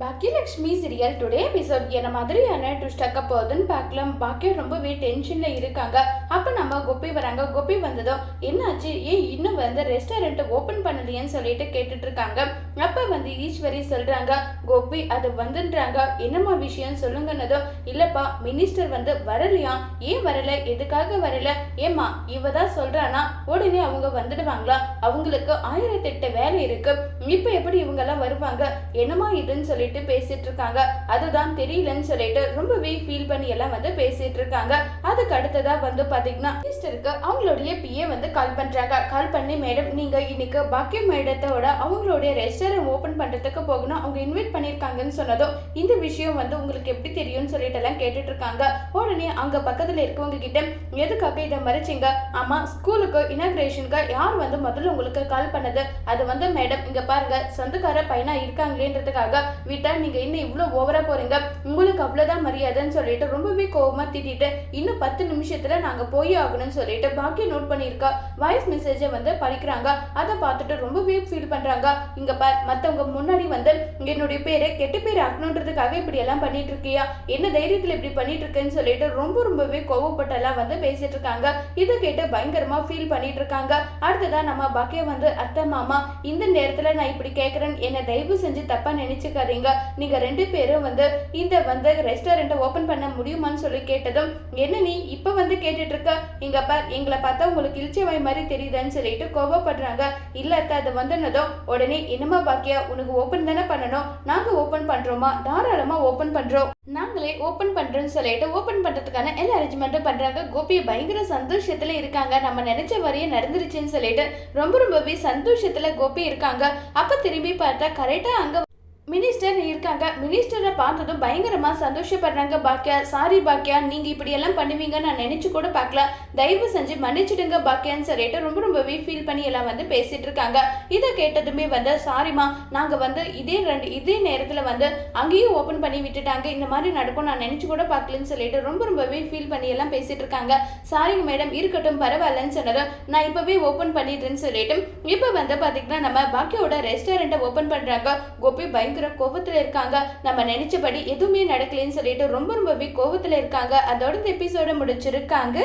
Baakiyalakshmi serial today episode என்ன மாதிரியான twist ஆக்க போகுதுன்னு பார்க்கலாம். பாக்கியம் ரொம்பவே டென்ஷனில் இருக்காங்க. அப்போ நம்ம கோபி வராங்க. கோபி வந்ததும் என்னாச்சு? ஏன் இன்னும் வந்து ரெஸ்டாரண்ட் ஓபன் பண்ணலையேன்னு சொல்லிட்டு கேட்டுட்டு இருக்காங்க அப்ப வந்து ஈஸ்வரி சொல்றாங்க கோபி அது வந்துன்றாங்க. என்னம்மா விஷயம்? சொல்லுங்கன்னதும் இல்லப்பா மினிஸ்டர் வந்து வரலையா? ஏன் வரல? எதுக்காக வரல? ஏம்மா இவ தான் சொல்றானா? உடனே அவங்க வந்துடுவாங்களா? அவங்களுக்கு ஆயிரத்தெட்டு வேலை இருக்கு. இப்ப எப்படி இவங்க எல்லாம் வருவாங்க? என்னம்மா இதுன்னு சொல்லிட்டு பேசிட்டு இருக்காங்க அதுதான் தெரியலன்னு சொல்லிட்டு ரொம்பவே ஃபீல் பண்ணி எல்லாம் வந்து பேசிட்டு இருக்காங்க அதுக்கு அடுத்ததா வந்து பாத்தீங்கன்னா மினிஸ்டருக்கு அவங்களுடைய பிஏ வந்து கால் பண்றாங்க. கால் பண்ணி மேடம் நீங்கள் இன்னைக்கு பாக்கியம் மேடத்தோட அவங்களுடைய ரெஸ்டாரண்ட் ஓப்பன் பண்ணுறதுக்கு போகணும். அவங்க இன்வைட் பண்ணியிருக்காங்கன்னு சொன்னதும் இந்த விஷயம் வந்து உங்களுக்கு எப்படி தெரியும்னு சொல்லிட்டு எல்லாம் கேட்டுட்டு இருக்காங்க உடனே அங்கே பக்கத்தில் இருக்கவங்க கிட்ட எதுக்காக இதை மறைச்சிங்க? ஆமாம் ஸ்கூலுக்கு இனாக்ரேஷனுக்கு யார் வந்து முதல்ல உங்களுக்கு கால் பண்ணது? அது வந்து மேடம் இங்கே பாருங்க சொந்தக்கார பையனா இருக்காங்களேன்றதுக்காக விட்டா நீங்கள் இன்னும் இவ்வளோ ஓவராக போகிறீங்க உங்களுக்கு அவ்வளோதான் மரியாதைன்னு சொல்லிட்டு ரொம்பவே கோபமாக திட்டிட்டு இன்னும் பத்து நிமிஷத்தில் நாங்கள் போய் ஆகணும்னு சொல்லிட்டு பாக்கி நோட் பண்ணியிருக்கா. வாய்ஸ் மெசேஜை வந்து படிக்கிறாங்க. அதை பார்த்துட்டு ரொம்பவே ஃபீல் பண்றாங்க. இங்கே பார் மத்தவங்க முன்னாடி வந்து என்னுடைய பேரை கெட்ட பேர் ஆக்கணுன்றதுக்காக இப்படி எல்லாம் பண்ணிட்டு இருக்கியா என்ன தைரியத்துல இப்படி பண்ணிட்டு இருக்கேன்னு சொல்லிட்டு ரொம்ப ரொம்பவே கோவப்பட்டெல்லாம் வந்து பேசிட்டு இருக்காங்க இதை கேட்டு பயங்கரமா ஃபீல் பண்ணிட்டு இருக்காங்க அடுத்ததா நம்ம பாக்கிய வந்து அத்தை மாமா இந்த நேரத்துல நான் இப்படி கேட்குறேன் என்ன தயவு செஞ்சு தப்பா நினைச்சுக்காதீங்க. நீங்க ரெண்டு பேரும் வந்து இந்த வந்து ரெஸ்டாரண்ட்டை ஓப்பன் பண்ண முடியுமான்னு சொல்லி கேட்டதும் என்ன நீ இப்போ வந்து கேட்டுட்டு இருக்க இங்க பார் எங்களை பார்த்தா உங்களுக்கு இழிச்சவாய் மாதிரி தெரியுதுன்னு சொல்லிட்டு கோபப்படுறாங்க. இல்ல அத்தை அது வந்துனதும் உடனே என்னமா பாக்கியா உனக்கு ஓபன் தானே பண்ணணும்? நாங்க ஓபன் பண்றோமா? தாராளமா ஓபன் பண்றோம். நாங்களே ஓபன் பண்றோம்னு சொல்லிட்டு ஓபன் பண்றதுக்கான எல்லா அரேஞ்ச்மெண்ட்டும் பண்றாங்க. கோபி பயங்கர சந்தோஷத்துல இருக்காங்க. நம்ம நினைச்ச வரையும் நடந்துருச்சுன்னு சொல்லிட்டு ரொம்ப ரொம்பவே சந்தோஷத்துல கோபி இருக்காங்க. அப்ப திரும்பி பார்த்தா கரெக்டா அங்க மினிஸ்டர் இருக்காங்க. மினிஸ்டரை பார்த்ததும் பயங்கரமாக சந்தோஷப்படுறாங்க பாக்கியா. சாரி பாக்கியா நீங்கள் இப்படியெல்லாம் பண்ணுவீங்கன்னு பண்ணுவீங்க நான் நினச்சி கூட பார்க்கல. தயவு செஞ்சு மன்னிச்சிடுங்க பாக்கியான்னு சொல்லிட்டு ரொம்ப ரொம்பவே ஃபீல் பண்ணி எல்லாம் வந்து பேசிகிட்டு இருக்காங்க. இதை கேட்டதுமே வந்து சாரிம்மா நாங்கள் வந்து இதே ரெண்டு இதே நேரத்தில் வந்து அங்கேயும் ஓப்பன் பண்ணி விட்டுட்டாங்க. இந்த மாதிரி நடக்கும் நான் நினச்சி கூட பார்க்கலன்னு சொல்லிட்டு ரொம்ப ரொம்பவே ஃபீல் பண்ணி எல்லாம் பேசிகிட்டு இருக்காங்க. சாரிங்க மேடம் இருக்கட்டும் பரவாயில்லன்னு சொன்னதும் நான் இப்போவே ஓப்பன் பண்ணிடுறேன்னு சொல்லிட்டு இப்போ வந்து பாத்தீங்கன்னா நம்ம பாக்கியோட ரெஸ்டாரண்ட்டை ஓப்பன் பண்ணுறாங்க கோபி பயங்கர பயங்கர கோபத்தில் இருக்காங்க. நம்ம நினைச்சபடி எதுவுமே நடக்கலைன்னு சொல்லிட்டு ரொம்ப ரொம்பவே கோபத்தில் இருக்காங்க. அதோட இந்த எபிசோட முடிச்சிருக்காங்க.